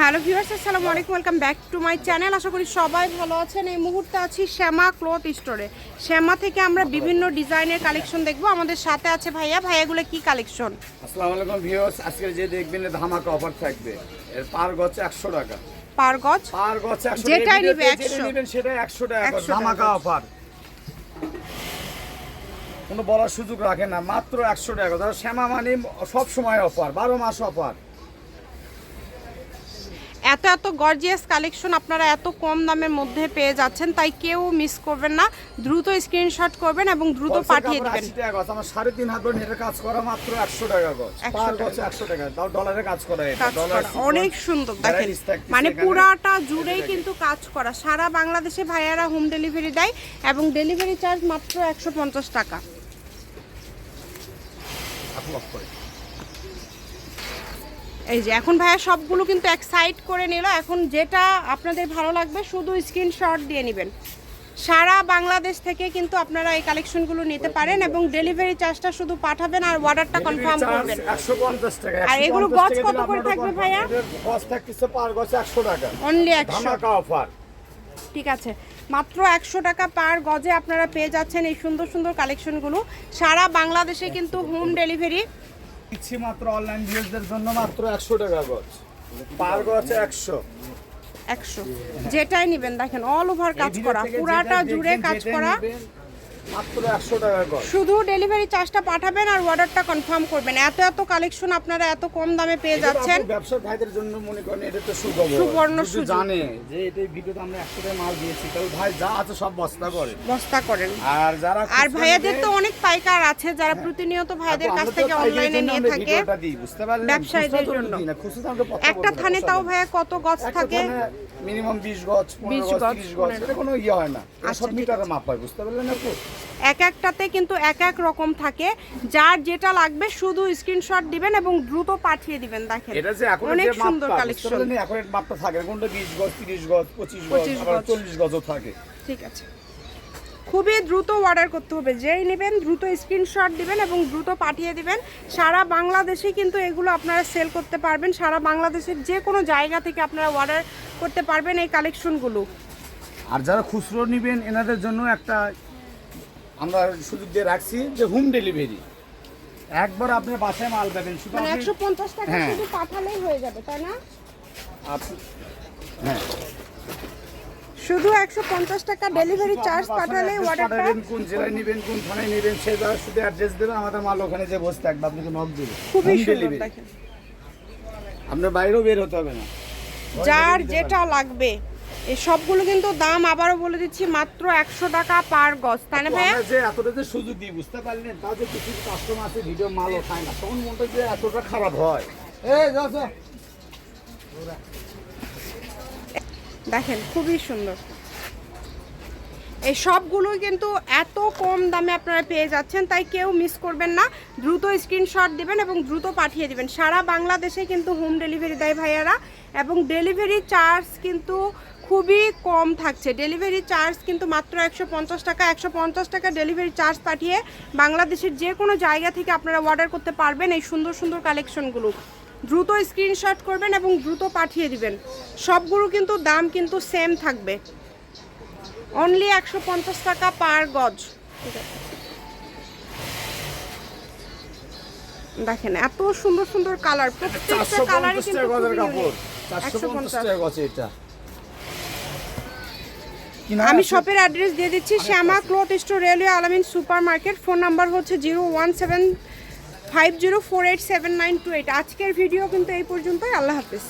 Hello viewers আসসালামু আলাইকুম। Welcome back to my channel আশা করি সবাই ভালো আছেন। এই মুহূর্তে আছি শ্যামা ক্লথ স্টোরে। শ্যামা থেকে আমরা বিভিন্ন ডিজাইনের কালেকশন দেখব। আমাদের সাথে আছে ভাইয়া। ভাইয়াগুলো কি কালেকশন? আসসালামু আলাইকুম ভিউয়ার্স আজকে যে দেখবেন ধামাকা অফার থাকবে। এর পার গছ 100 টাকা। পার গজ? পার গছ 100 যেটাই এই নিবে 100 যেটা নেবেন সেটা 100 টাকা 100 করে, ধামাকা অফার কোনো বলার সুযোগ রাখে না। মাত্র 100 টাকা ধরো শ্যামা মানে সব সময় অফার 12 মাস অফার এত এত গর্জিয়াস কালেকশন আপনারা এত কম দামের মধ্যে পেয়ে যাচ্ছেন তাই কেউ মিস করবেন না। দ্রুত স্ক্রিনশট করবেন এবং দ্রুত পাঠিয়ে দিবেন। 80 টাকা গছ আমার 3.5 হাত নেটের কাজ করা মাত্র 100 টাকা গছ 100 পার টাকা। গছ 100 টাকা তাও ডলারে কাজ করা অনেক সুন্দর দেখেন। মানে। পুরাটা জুড়েই কিন্তু কাজ করা। সারা বাংলাদেশে ভাইয়ারা হোম ডেলিভারি দেয় এবং ডেলিভারি চার্জ মাত্র একশো পঞ্চাশ টাকা। এই যে এখন ভাইয়া সবগুলো কিন্তু এক সাইড করে নিল। এখন যেটা আপনাদের ভালো লাগবে শুধু স্ক্রিনশট দিয়ে নেবেন। সারা বাংলাদেশ থেকে কিন্তু আপনারা এই কালেকশনগুলো নিতে পারেন এবং ডেলিভারি চার্জটা শুধু পাঠাবেন আর অর্ডারটা কনফার্ম করবেন। 150 টাকা আর এগুলো গজ কত করে থাকবে ভাইয়া? গজ থাকতেছে পার গছ 100 টাকা। অনলি একশো। ধামাকা অফার ঠিক আছে। মাত্র একশো টাকা পার গজে আপনারা পেয়ে যাচ্ছেন এই সুন্দর সুন্দর কালেকশনগুলো সারা বাংলাদেশে কিন্তু হোম ডেলিভারি দিচ্ছি মাত্র অনলাইন ভিউজদের জন্য মাত্র 100 টাকা গজ। পার গজ 100 একশো। যেটাই নেবেন দেখেন অল ওভার কাজ করা পুরাটা জুড়ে কাজ করা। শুধু ডেলিভারি চার্জটা পাঠাবেন আর অর্ডারটা কনফার্ম করবেন। এত এত কালেকশন আপনারা এত কম দামে পেয়ে যাচ্ছেন। ব্যবসার ভাইদের জন্য মনে করেন এটা তো সুখবর। সুবর্ণ সুযোগ। জানে যে এটা ভিডিওতে আমরা 100 টাকা মাল দিয়েছি। তাহলে ভাই যা আছে সব বস্তা করে। বস্তা করেন। আর যারা আর ভাইয়াদের তো অনেক পাইকার আছে যারা প্রতিনিয়ত ভাইয়াদের আপু, কাছ থেকে অনলাইনে নিয়ে থাকে বুঝতে পারলেন? ব্যবসায়ীদের জন্য। একটা থানে তাও ভাইয়া কত একটা থাকে? মিনিমাম 20 গজ 15 20 গজ গজ, 30 গজ 15 এটা কোনো ইয়ে হয় না। আচ্ছা, সব মিটারে মাপ হয় বুঝতে পারলেন আপু? এক একটাতে কিন্তু এক এক রকম থাকে। যার যেটা লাগবে শুধু স্ক্রিনশট দিবেন এবং দ্রুত পাঠিয়ে দিবেন দেখেন। এটা যে এখন অনেক সুন্দর কালেকশন এখন মাপটা থাকে কোনটা 20 গজ 30 গজ 25 গজ 25 আবার গজ। 40 গজও থাকে। ঠিক আছে। খুবই দ্রুত অর্ডার করতে হবে। যেই নেবেন দ্রুত স্ক্রিনশট দিবেন এবং দ্রুত পাঠিয়ে দিবেন। সারা বাংলাদেশে কিন্তু এগুলো আপনারা সেল করতে পারবেন। সারা বাংলাদেশের যে কোনো জায়গা থেকে আপনারা অর্ডার করতে পারবেন এই কালেকশনগুলো আর যারা খুচরো নেবেন এনাদের জন্য একটা আমরা সুযোগ দিয়ে রাখছি যে হোম ডেলিভারি। একবার আপনি বাসায় মাল পাবেন শুধু মানে আপনি- একশো পঞ্চাশ টাকা হ্যাঁ। শুধু পাঠালেই হয়ে যাবে তাই না? আপনি- হ্যাঁ। শুধু একশো পঞ্চাশ টাকা ডেলিভারি চার্জ পাঠালে অর্ডারটা কোন জেলায় নেবেন কোন থানায় নেবেন সেই জায়গায় শুধু অ্যাড্রেস দেবেন আমাদের মাল ওখানে যে বসে থাকবে আপনাকে নক দেবে খুবই সুন্দর। দেখেন। আপনার বাইরেও বের হতে হবে না। যার যেটা লাগবে। সবগুলো কিন্তু দাম আবারও বলে দিচ্ছি মাত্র একশো টাকা পার গজ তাই না ভাইয়া? যে এতটা যে সুযোগ দিই বুঝতে পারলেন? তাও যে কিছু কাস্টমার আছে ভিডিও মাল না। তখন মনটা যে এতটা খারাপ হয়। এই যাও। দেখেন খুবই সুন্দর। এই সবগুলোই কিন্তু এত কম দামে আপনারা পেয়ে যাচ্ছেন তাই কেউ মিস করবেন না। দ্রুত স্ক্রিনশট দিবেন এবং দ্রুত পাঠিয়ে দিবেন। সারা বাংলাদেশে কিন্তু হোম ডেলিভারি দেয় ভাইয়ারা এবং ডেলিভারি চার্জ কিন্তু খুবই কম থাকছে। ডেলিভারি চার্জ কিন্তু মাত্র একশো পঞ্চাশ টাকা। একশো পঞ্চাশ টাকা ডেলিভারি চার্জ পাঠিয়ে বাংলাদেশের যে কোনো জায়গা থেকে আপনারা অর্ডার করতে পারবেন এই সুন্দর সুন্দর কালেকশনগুলো দ্রুত স্ক্রিনশট করবেন এবং দ্রুত পাঠিয়ে দিবেন। সবগুলো কিন্তু দাম কিন্তু সেম থাকবে। অনলি একশো পঞ্চাশ টাকা পার গজ। দেখেন এত সুন্দর সুন্দর কালার প্রত্যেকটা পঞ্চাশ কিন্তু টাকা গজের কাপড়। unique। চারশো 150 পঞ্চাশ। টাকা গজ এটা। আমি শপের অ্যাড্রেস দিয়ে দিচ্ছি Shyama cloth store railway Alamin super market phone number হচ্ছে zero one seven five zero four eight seven nine two eight আজকের ভিডিও কিন্তু এই পর্যন্তই আল্লাহ হাফিজ।